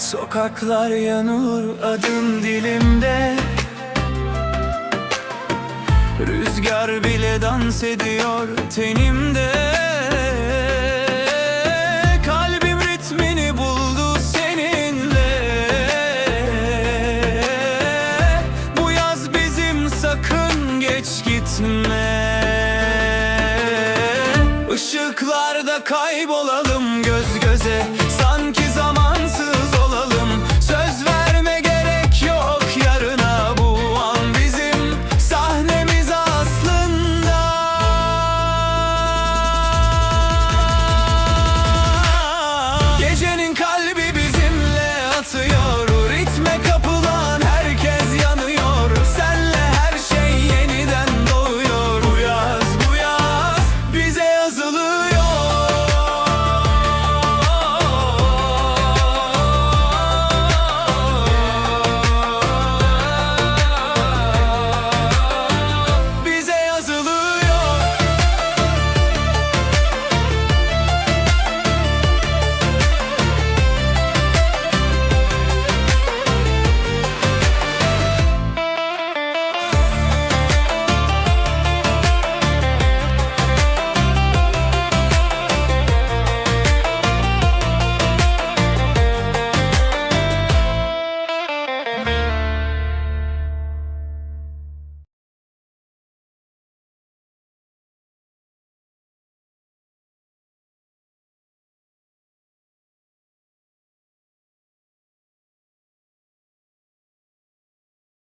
Sokaklar yanıyor adım dilimde. Rüzgar bile dans ediyor tenimde. Kalbim ritmini buldu seninle. Bu yaz bizim sakın geç gitme. Işıklarda kaybolalım göz göze.